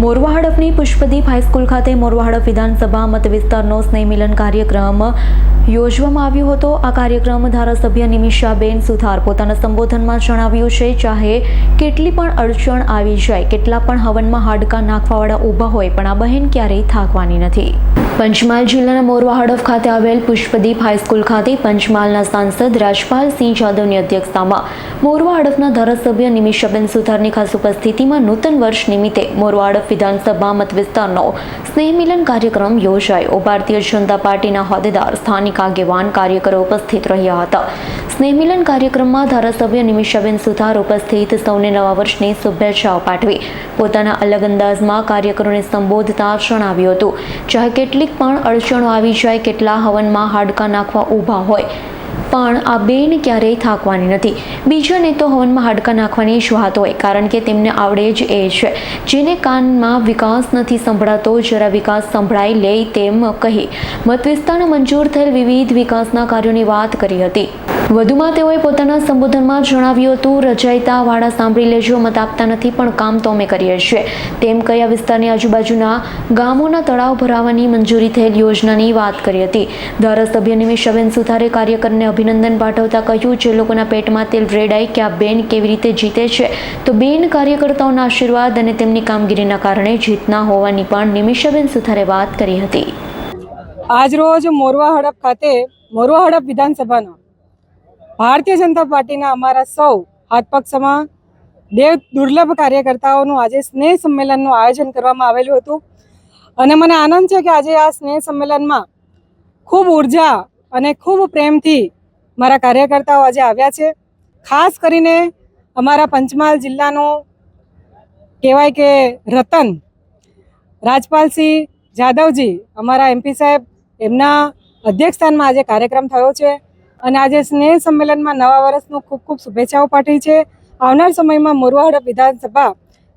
મોરવા હડફની Pushpdeep high school ખાતે મોરવા હડફ વિધાનસભા મત વિસ્તારનો સ્નેહ મિલન કાર્યક્રમ યોજવામાં આવ્યો હતો. આ કાર્યક્રમ ધારાસભ્ય નિમિષાબેન સુથાર પોતાના સંબોધનમાં જણાવ્યું છે, ચાહે કેટલી પણ અડચણ આવી જાય, કેટલા પણ હવનમાં હાડકા નાખવાવાળા ઊભા હોય, પણ આ બહેન ક્યારેય થાકવાની નથી. પંચમહાલ જિલ્લાના મોરવા હડફ ખાતે આવેલ પુષ્પદીપ હાઈસ્કૂલ ખાતે પંચમહાલના સાંસદ રાજપાલસિંહ જાદવની અધ્યક્ષતામાં મોરવા હડફના ધારાસભ્ય નિમિષાબેન સુથારની ખાસ ઉપસ્થિતિમાં નૂતન વર્ષ નિમિત્તે મોરવા હડફ વિધાનસભા મત વિસ્તારનો સ્નેહ મિલન કાર્યક્રમ યોજાયો. ભારતીય જનતા પાર્ટીના હોદ્દેદાર સ્થાનિક આગેવાન કાર્યકરો ઉપસ્થિત રહ્યા હતા. સ્નેહમિલન કાર્યક્રમમાં ધારાસભ્ય નિમિષાબેન સુથાર ઉપસ્થિત. સૌને નવા વર્ષની શુભેચ્છાઓ પાઠવી. પોતાના અલગ અંદાજમાં કાર્યકરોને સંબોધતા જણાવ્યું હતું. ચાહે કેટલીક પણ અડચણો આવી જાય, કેટલા હવનમાં હાડકા નાખવા ઊભા હોય પણ આ બેન ક્યારેય થાકવાની નથી. બીજાને તો હવનમાં હાડકા નાખવાની જ વાત હોય, કારણ કે તેમને આવડે જ એ છે. જેને કાનમાં વિકાસ નથી સંભળાતો, જરા વિકાસ સંભળાઈ લે તેમ કહી મત વિસ્તારમાં મંજૂર થયેલ વિવિધ વિકાસના કાર્યોની વાત કરી હતી. વધુમાં તેઓએ પોતાના સંબોધનમાં જણાવ્યું હતું રજાયતા વાળા સાંભળી લેજો, મત આપતા નથી, પણ કામ તો અમે કરીએ છીએ. તેમ કયા વિસ્તારની આજુબાજુના ગામોના તળાવ ભરાવાની મંજૂરી થયેલ યોજનાની વાત કરી હતી. ધારાસભ્ય નિમિષાબેન સુથારે કાર્યકરને અભિનંદન પાઠવતા કહ્યું, જે લોકોના પેટમાં તેલ રેડાય કે આ બેન કેવી રીતે જીતે છે? તો બેન કાર્યકર્તાઓના આશીર્વાદ અને તેમની કામગીરીના કારણે જીતના હોવાની પણ નિમિષાબેન સુથારે વાત કરી હતી. આજરોજ મોરવા હડપ ખાતે, મોરવા હડપ વિધાનસભાના ભારતીય જનતા પાર્ટીના અમારા સૌ હાથપક્ષમાં દેવ દુર્લભ કાર્યકર્તાઓનું આજે સ્નેહ સંમેલનનું આયોજન કરવામાં આવેલું હતું. અને મને આનંદ છે કે આજે આ સ્નેહ સંમેલનમાં ખૂબ ઊર્જા અને ખૂબ પ્રેમથી મારા કાર્યકર્તાઓ આજે આવ્યા છે. ખાસ કરીને અમારા પંચમહાલ જિલ્લાનું કહેવાય કે રતન, રાજપાલસિંહ જાદવજી અમારા એમપી સાહેબ એમના અધ્યક્ષસ્થાનમાં આજે કાર્યક્રમ થયો છે. અને આજે સ્નેહ સંમેલનમાં નવા વર્ષનું ખૂબ ખૂબ શુભેચ્છાઓ પાઠવી છે. આવનાર સમયમાં મોરવાડ વિધાનસભા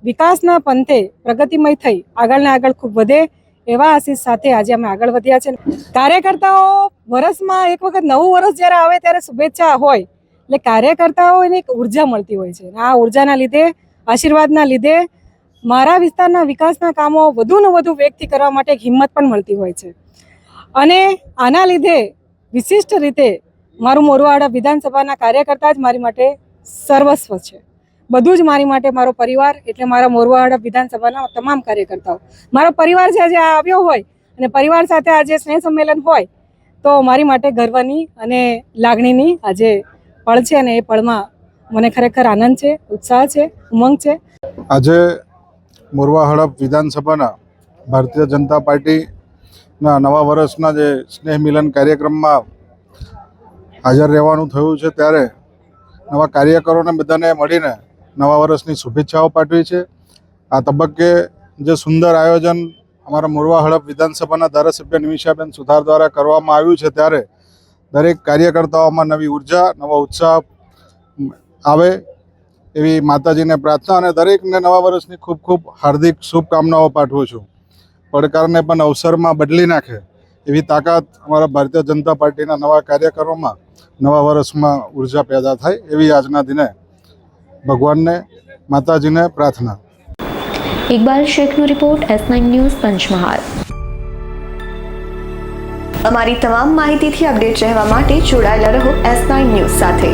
વિકાસના પંથે પ્રગતિમય થઈ આગળને આગળ ખૂબ વધે એવા આશીષ સાથે આજે અમે આગળ વધ્યા છે. કાર્યકર્તાઓ વર્ષમાં એક વખત નવું વર્ષ જ્યારે આવે ત્યારે શુભેચ્છા હોય, એટલે કાર્યકર્તાઓને એક ઊર્જા મળતી હોય છે. આ ઉર્જાના લીધે, આશીર્વાદના લીધે મારા વિસ્તારના વિકાસના કામો વધુને વધુ વેગથી કરવા માટે એક હિંમત પણ મળતી હોય છે. અને આના લીધે વિશિષ્ટ રીતે મારું મોરવાડા વિધાનસભાના કાર્યકર્તા જ મારી માટે સર્વસ્વ છે. બધું જ મારી માટે મારો પરિવાર એટલે મારા મોરવાડા વિધાનસભાના તમામ કાર્યકર્તાઓ. મારો પરિવાર જે આજે આવ્યો હોય અને પરિવાર સાથે આજે સ્નેહ સંમેલન હોય, તો મારી માટે ગર્વની અને લાગણીની આજે પળ છે અને એ પળમાં મને ખરેખર આનંદ છે, ઉત્સાહ છે, ઉમંગ છે. આજે મોરવા હડપ વિધાનસભાના ભારતીય જનતા પાર્ટીના નવા વર્ષના જે સ્નેહ મિલન કાર્યક્રમમાં હાજર રહેવાનું થયું છે ત્યારે નવા કાર્યકરોને બધાને મળીને નવા વર્ષની શુભેચ્છાઓ પાઠવી છે. આ તબક્કે જે સુંદર આયોજન અમારા મોરવા હડપ વિધાનસભાના ધારાસભ્ય નિમિષાબેન સુથાર દ્વારા કરવામાં આવ્યું છે ત્યારે દરેક કાર્યકર્તાઓમાં નવી ઊર્જા, નવો ઉત્સાહ આવે એવી માતાજીને પ્રાર્થના અને દરેકને નવા વર્ષની ખૂબ ખૂબ હાર્દિક શુભકામનાઓ પાઠવું છું. પડકારને પણ અવસરમાં બદલી નાખે એવી તાકાત અમારા ભારતીય જનતા પાર્ટીના નવા કાર્યકરોમાં નવા વર્ષમાં ઊર્જા પેદા થાય એવી આજના દિને ભગવાનને માતાજીને પ્રાર્થના. Iqbal શેખનો report S nine news Panchmahal. અમારી તમામ માહિતીથી અપડેટ રહેવા માટે જોડાયેલા રહો એસ નાઇન ન્યૂઝ સાથે.